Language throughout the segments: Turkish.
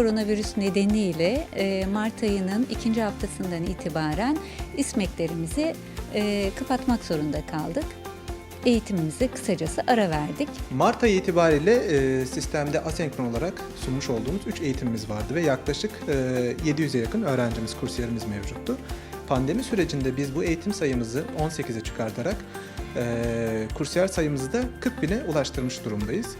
koronavirüs nedeniyle e, Mart ayının ikinci haftasından itibaren İSMEK'lerimizi e, kapatmak zorunda kaldık. Eğitimimize kısacası ara verdik. Mart ayı itibariyle e, sistemde asenkron olarak sunmuş olduğumuz 3 eğitimimiz vardı ve yaklaşık e, 700'e yakın öğrencimiz, kursiyerimiz mevcuttu. Pandemi sürecinde biz bu eğitim sayımızı 18'e çıkartarak e, kursiyer sayımızı da 40 bine ulaştırmış durumdayız.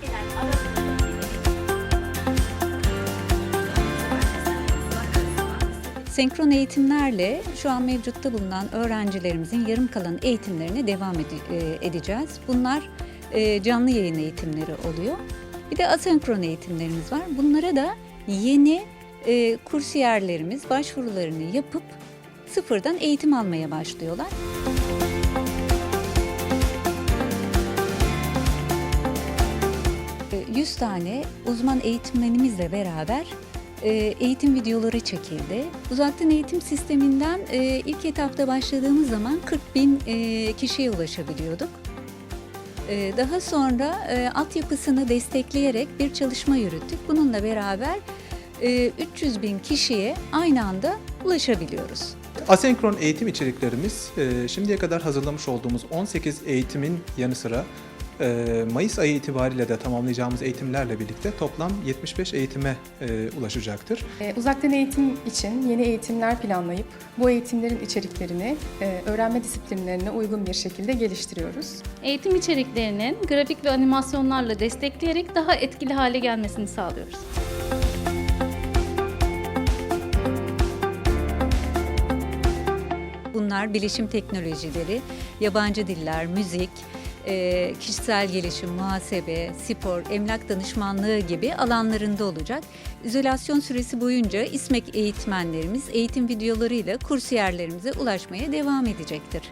Senkron eğitimlerle şu an mevcutta bulunan öğrencilerimizin yarım kalan eğitimlerine devam e, edeceğiz. Bunlar e, canlı yayın eğitimleri oluyor. Bir de asenkron eğitimlerimiz var. Bunlara da yeni e, kursiyerlerimiz başvurularını yapıp sıfırdan eğitim almaya başlıyorlar. E, 100 tane uzman eğitmenimizle beraber eğitim videoları çekildi. Uzaktan eğitim sisteminden e, ilk etapta başladığımız zaman 40 bin e, kişiye ulaşabiliyorduk. E, Daha sonra e, altyapısını destekleyerek bir çalışma yürüttük. Bununla beraber e, 300 bin kişiye aynı anda ulaşabiliyoruz. Asenkron eğitim içeriklerimiz e, şimdiye kadar hazırlamış olduğumuz 18 eğitimin yanı sıra e, Mayıs ayı itibariyle de tamamlayacağımız eğitimlerle birlikte toplam 75 eğitime e, ulaşacaktır. Ee, Uzaktan eğitim için yeni eğitimler planlayıp bu eğitimlerin içeriklerini e, öğrenme disiplinlerine uygun bir şekilde geliştiriyoruz. Eğitim içeriklerinin grafik ve animasyonlarla destekleyerek daha etkili hale gelmesini sağlıyoruz. Bunlar bilişim teknolojileri, yabancı diller, müzik, e, kişisel gelişim, muhasebe, spor, emlak danışmanlığı gibi alanlarında olacak. İzolasyon süresi boyunca İSMEK eğitmenlerimiz eğitim videolarıyla kursiyerlerimize ulaşmaya devam edecektir.